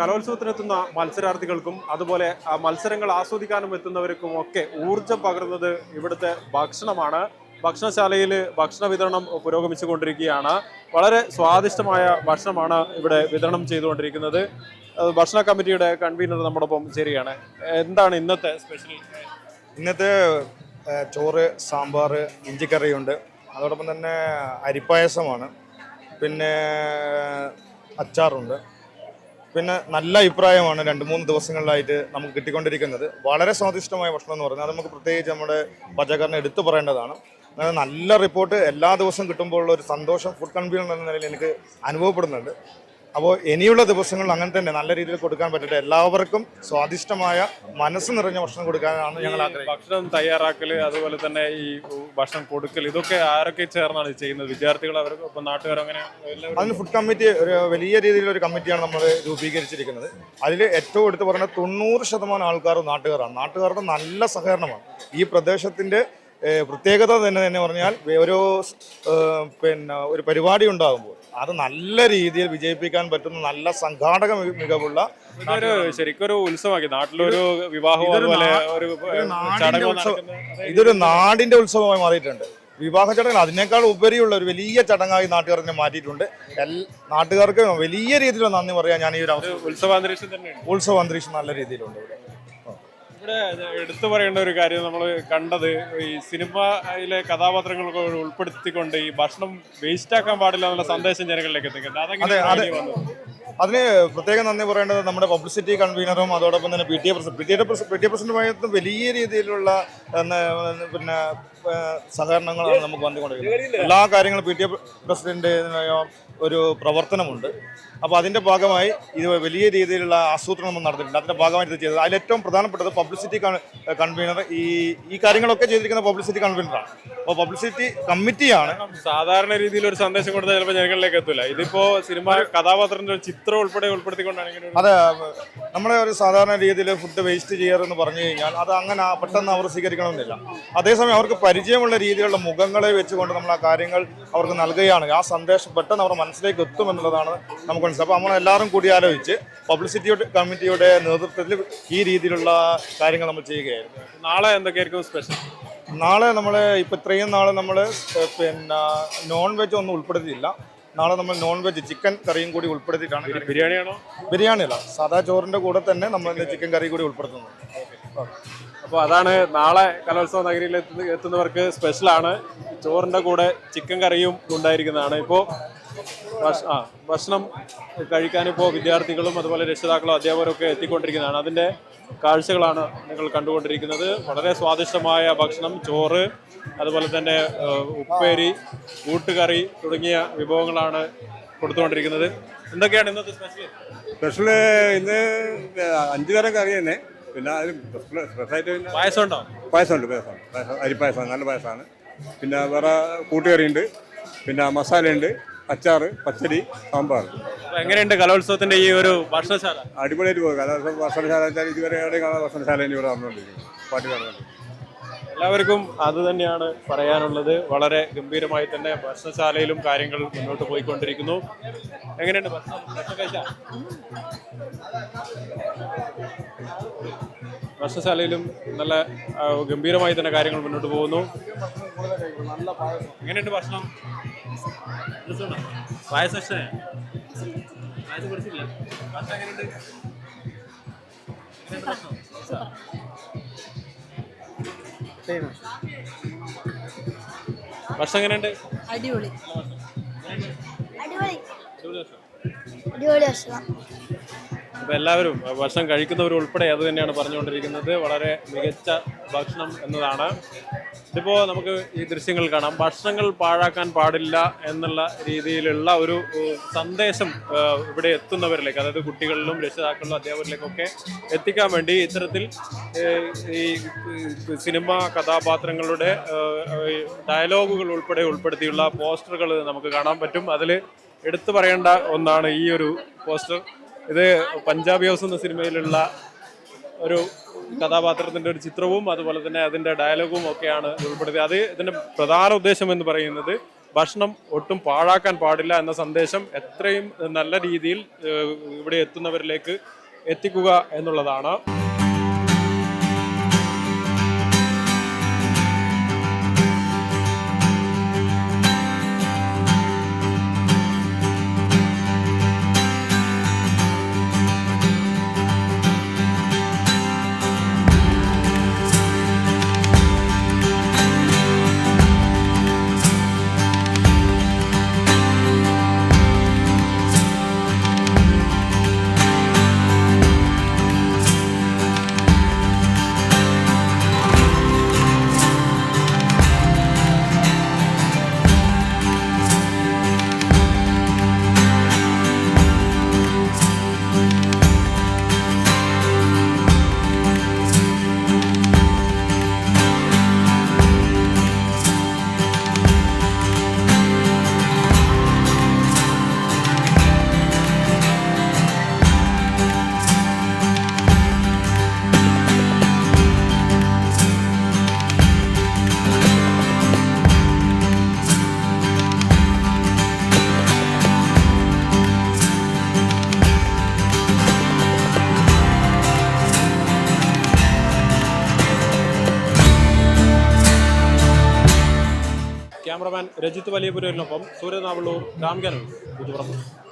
കലോത്സവത്തിനെത്തുന്ന മത്സരാർത്ഥികൾക്കും അതുപോലെ മത്സരങ്ങൾ ആസ്വദിക്കാനും എത്തുന്നവർക്കും ഒക്കെ ഊർജം പകർന്നത് ഇവിടുത്തെ ഭക്ഷണമാണ്. ഭക്ഷണശാലയിൽ ഭക്ഷണ വിതരണം പുരോഗമിച്ചുകൊണ്ടിരിക്കുകയാണ്. വളരെ സ്വാദിഷ്ടമായ ഭക്ഷണമാണ് ഇവിടെ വിതരണം ചെയ്തുകൊണ്ടിരിക്കുന്നത്. ഭക്ഷണ കമ്മിറ്റിയുടെ കൺവീനർ നമ്മോടൊപ്പം ചേരുകയാണ്. എന്താണ് ഇന്നത്തെ സ്പെഷ്യൽ? ഇന്നത്തെ ചോറ് സാമ്പാർ ഇഞ്ചിക്കറിയുണ്ട്. അതോടൊപ്പം തന്നെ അരിപ്പായസമാണ്. പിന്നെ അച്ചാറുണ്ട്. പിന്നെ നല്ല അഭിപ്രായമാണ് രണ്ട് മൂന്ന് ദിവസങ്ങളിലായിട്ട് നമുക്ക് കിട്ടിക്കൊണ്ടിരിക്കുന്നത്. വളരെ സ്വാദിഷ്ടമായ ഭക്ഷണം എന്ന് പറഞ്ഞാൽ നമുക്ക് പ്രത്യേകിച്ച് നമ്മുടെ പച്ചക്കറിനെ എടുത്തു പറയേണ്ടതാണ്. അങ്ങനെ നല്ല റിപ്പോർട്ട് എല്ലാ ദിവസവും കിട്ടുമ്പോഴുള്ള ഒരു സന്തോഷം ഫുഡ് കൺവീനർ എന്ന നിലയിൽ എനിക്ക് അനുഭവപ്പെടുന്നുണ്ട്. അപ്പോൾ ഇനിയുള്ള ദിവസങ്ങളിൽ അങ്ങനെ തന്നെ നല്ല രീതിയിൽ കൊടുക്കാൻ പറ്റട്ടെ. എല്ലാവർക്കും സ്വാദിഷ്ടമായ മനസ്സ് നിറഞ്ഞ ഭക്ഷണം കൊടുക്കാനാണ് ഞങ്ങൾ ആഗ്രഹിക്കുന്നത്. ഭക്ഷണം തയ്യാറാക്കൽ അതുപോലെ തന്നെ ഈ ഭക്ഷണം കൊടുക്കൽ ഇതൊക്കെ ആരൊക്കെ ചേർന്നാണ് ചെയ്യുന്നത്? വിദ്യാർത്ഥികൾ അവർ ഇപ്പം നാട്ടുകാർ അങ്ങനെ അതിന് ഫുഡ് കമ്മിറ്റി ഒരു വലിയ രീതിയിലുള്ള ഒരു കമ്മിറ്റിയാണ് നമ്മൾ രൂപീകരിച്ചിരിക്കുന്നത്. അതിൽ ഏറ്റവും എടുത്ത് പറഞ്ഞ തൊണ്ണൂറ് ശതമാനം ആൾക്കാരും നാട്ടുകാരാണ്. നാട്ടുകാരുടെ നല്ല സഹകരണമാണ്. ഈ പ്രദേശത്തിന്റെ പ്രത്യേകത തന്നെ തന്നെ പറഞ്ഞാൽ ഓരോ പിന്നെ ഒരു പരിപാടി ഉണ്ടാകുമ്പോൾ അത് നല്ല രീതിയിൽ വിജയിപ്പിക്കാൻ പറ്റുന്ന നല്ല സംഘാടക മികവുള്ള ഇതൊരു ശരിക്കും ഒരു ഉത്സവമാക്കി. നാട്ടിലൊരു വിവാഹം ഇതൊരു നാടിന്റെ ഉത്സവമായി മാറിയിട്ടുണ്ട്. വിവാഹ ചടങ്ങ് അതിനേക്കാൾ ഉപരിയുള്ള ഒരു വലിയ ചടങ്ങായി നാട്ടുകാർ തന്നെ മാറ്റിയിട്ടുണ്ട് നാട്ടുകാർക്ക് വലിയ രീതിയിലുള്ള നന്ദി പറയാൻ ഞാൻ ഈ ഒരു ഉത്സവ അന്തരീക്ഷം ഉത്സവാന്തരീക്ഷം തന്നെയാണ് ഉത്സവ അന്തരീക്ഷം നല്ല രീതിയിലുണ്ട് ഇവിടെ. ഇവിടെ എടുത്തു പറയേണ്ട ഒരു കാര്യം നമ്മൾ കണ്ടത് ഈ സിനിമയിലെ കഥാപാത്രങ്ങളൊക്കെ ഉൾപ്പെടുത്തിക്കൊണ്ട് ഈ ഭക്ഷണം വേസ്റ്റ് ആക്കാൻ പാടില്ല എന്നുള്ള സന്ദേശം ജനങ്ങളിലേക്ക് എത്തിക്കുന്നത് അതെങ്ങനെ അതിന് പ്രത്യേകം നന്ദി പറയേണ്ടത് നമ്മുടെ പബ്ലിസിറ്റി കൺവീനറും അതോടൊപ്പം തന്നെ P T A president P T A P T A പ്രസിഡന്റുമായിട്ട് വലിയ രീതിയിലുള്ള പിന്നെ സഹകരണങ്ങളാണ് നമുക്ക് വന്നുകൊണ്ടിരിക്കുന്നത്. എല്ലാ കാര്യങ്ങളും പി ടി എ പ്രസിഡന്റ് ഒരു പ്രവർത്തനമുണ്ട്. അപ്പോൾ അതിന്റെ ഭാഗമായി ഇത് വലിയ രീതിയിലുള്ള ആസൂത്രണം നമ്മൾ നടത്തിയിട്ടുണ്ട് അതിന്റെ ഭാഗമായിട്ട് ഇത് ചെയ്തത്. അതിലേറ്റവും പ്രധാനപ്പെട്ടത് പബ്ലിസിറ്റി കൺവീനർ ഈ ഈ കാര്യങ്ങളൊക്കെ ചെയ്തിരിക്കുന്ന പബ്ലിസിറ്റി കൺവീനറാണ്. അപ്പോൾ പബ്ലിസിറ്റി കമ്മിറ്റിയാണ്. സാധാരണ രീതിയിൽ ഒരു സന്ദേശം കൊടുത്താൽ ചിലപ്പോൾ ജനങ്ങളിലേക്ക് എത്തില്ല ഇതിപ്പോ സിനിമ കഥാപാത്രത്തിന്റെ ഒരു ചിത്രം ഉൾപ്പെടെ ഉൾപ്പെടുത്തിക്കൊണ്ടാണ് ഇങ്ങനെ ഒരു അതെ നമ്മളെ ഒരു സാധാരണ രീതിയിൽ ഫുഡ് വേസ്റ്റ് ചെയ്യാറെന്ന് പറഞ്ഞു കഴിഞ്ഞാൽ അത് അങ്ങനെ പെട്ടെന്ന് അവർ സ്വീകരിക്കണമെന്നില്ല. അതേസമയം അവർക്ക് പരിചയമുള്ള രീതിയിലുള്ള മുഖങ്ങളെ വെച്ചുകൊണ്ട് നമ്മൾ ആ കാര്യങ്ങൾ അവർക്ക് നൽകുകയാണ്. ആ സന്ദേശം പെട്ടെന്ന് അവരുടെ മനസ്സിലേക്ക് എത്തും എന്നുള്ളതാണ് നമുക്ക് മനസ്സിലാക്കുക അപ്പോൾ നമ്മൾ എല്ലാവരും കൂടി ആലോചിച്ച് പബ്ലിസിറ്റി കമ്മിറ്റിയുടെ നേതൃത്വത്തിൽ ഈ രീതിയിലുള്ള കാര്യങ്ങൾ നമ്മൾ ചെയ്യുകയായിരുന്നു. നാളെ എന്തൊക്കെയായിരിക്കും സ്പെഷ്യൽ നാളെ നമ്മൾ ഇപ്പോൾ ഇത്രയും നാളെ നമ്മൾ പിന്നെ നോൺ വെജ് ഒന്നും ഉൾപ്പെടുത്തിയില്ല നാളെ നമ്മൾ നോൺ വെജ് ചിക്കൻ കറിയും കൂടി ഉൾപ്പെടുത്തിയിട്ടാണ് ബിരിയാണിയാണോ? ബിരിയാണിയല്ല സാധാ ചോറിന്റെ കൂടെ തന്നെ നമ്മൾ ചിക്കൻ കറി കൂടി ഉൾപ്പെടുത്തുന്നു അപ്പോൾ അതാണ് നാളെ കലോത്സവ നഗരിയിൽ എത്തുന്ന എത്തുന്നവർക്ക് സ്പെഷ്യലാണ്. ചോറിന്റെ കൂടെ ചിക്കൻ കറിയും ഉണ്ടായിരിക്കുന്നതാണ്. ഇപ്പോൾ ആ ഭക്ഷണം കഴിക്കാനിപ്പോൾ വിദ്യാർത്ഥികളും അതുപോലെ രക്ഷിതാക്കളും അധ്യാപകരും ഒക്കെ എത്തിക്കൊണ്ടിരിക്കുന്നതാണ്. അതിന്റെ കാഴ്ചകളാണ് നിങ്ങൾ കണ്ടുകൊണ്ടിരിക്കുന്നത്. വളരെ സ്വാദിഷ്ടമായ ഭക്ഷണം ചോറ് അതുപോലെ തന്നെ ഉപ്പേരി കൂട്ടുകറി തുടങ്ങിയ വിഭവങ്ങളാണ് കൊടുത്തുകൊണ്ടിരിക്കുന്നത്. എന്തൊക്കെയാണ് ഇന്നത്തെ സ്പെഷ്യൽ സ്പെഷ്യൽ ഇന്ന് അഞ്ചു തരം കറി തന്നെ. പിന്നെ അതിൽ സ്പെഷ്യലായിട്ട് പിന്നെ പായസം ഉണ്ടോ പായസമുണ്ട്. പായസം പായസം അരിപ്പായസമാണ് നല്ല പായസമാണ്. പിന്നെ വേറെ കൂട്ടുകറിയുണ്ട്. പിന്നെ മസാലയുണ്ട് അച്ചാറ് പച്ചടി സാമ്പാർ. എങ്ങനെയുണ്ട് കലോത്സവത്തിന്റെ ഈ ഒരു ഭക്ഷണശാല? അടിപൊളിയായിട്ട് പോകും കലോത്സവം ഭക്ഷണശാല വെച്ചാൽ ഇതുവരെ തന്നെ ഇവിടെ നടന്നുകൊണ്ടിരിക്കും പാട്ട് കാണുന്നുണ്ട് എല്ലാവർക്കും അത് തന്നെയാണ് പറയാനുള്ളത്. വളരെ ഗംഭീരമായി തന്നെ ഭക്ഷണശാലയിലും കാര്യങ്ങൾ മുന്നോട്ട് പോയിക്കൊണ്ടിരിക്കുന്നു. എങ്ങനെയുണ്ട് ഭക്ഷണം? ഭക്ഷണം ഭക്ഷണശാലയിലും നല്ല ഗംഭീരമായി തന്നെ കാര്യങ്ങൾ മുന്നോട്ട് പോകുന്നു. എങ്ങനെയുണ്ട് ഭക്ഷണം? പായസം? പായസം ഭക്ഷണം എങ്ങനെയുണ്ട്? ഭക്ഷണം? എങ്ങനെയുണ്ട്? അടിപൊളി. അടിപൊളി. അപ്പൊ എല്ലാവരും ഭക്ഷണം കഴിക്കുന്നവർ ഉൾപ്പെടെ അത് തന്നെയാണ് പറഞ്ഞുകൊണ്ടിരിക്കുന്നത്. വളരെ മികച്ച ഭക്ഷണം എന്നതാണ്. ഇതിപ്പോ നമുക്ക് ഈ ദൃശ്യങ്ങൾ കാണാം. ഭക്ഷണങ്ങൾ പാഴാക്കാൻ പാടില്ല എന്നുള്ള രീതിയിലുള്ള ഒരു സന്ദേശം ഇവിടെ എത്തുന്നവരിലേക്ക് അതായത് കുട്ടികളിലും രക്ഷിതാക്കളിലും അധ്യാപകരിലേക്കൊക്കെ എത്തിക്കാൻ വേണ്ടി ഇത്തരത്തിൽ ഈ സിനിമ കഥാപാത്രങ്ങളുടെ ഡയലോഗുകൾ ഉൾപ്പെടെ ഉൾപ്പെടുത്തിയുള്ള പോസ്റ്ററുകൾ നമുക്ക് കാണാൻ പറ്റും. അതിൽ എടുത്തു പറയേണ്ട ഒന്നാണ് ഈ ഒരു പോസ്റ്റർ. ഇത് പഞ്ചാബി ഹൗസ് എന്ന സിനിമയിലുള്ള ഒരു കഥാപാത്രത്തിന്റെ ഒരു ചിത്രവും അതുപോലെ തന്നെ അതിന്റെ ഡയലോഗും ഒക്കെയാണ് ഉൾപ്പെടുത്തിയത്. അത് ഇതിന്റെ പ്രധാന ഉദ്ദേശം എന്ന് പറയുന്നത് ഭക്ഷണം ഒട്ടും പാഴാക്കാൻ പാടില്ല എന്ന സന്ദേശം എത്രയും നല്ല രീതിയിൽ ഇവിടെ എത്തുന്നവരിലേക്ക് എത്തിക്കുക എന്നുള്ളതാണ്. ക്യാമറമാൻ രജിത്ത് വലിയപുരലിനൊപ്പം സൂര്യനാവള്ളൂർ രാംഗനൂർ പുതുപ്പുറം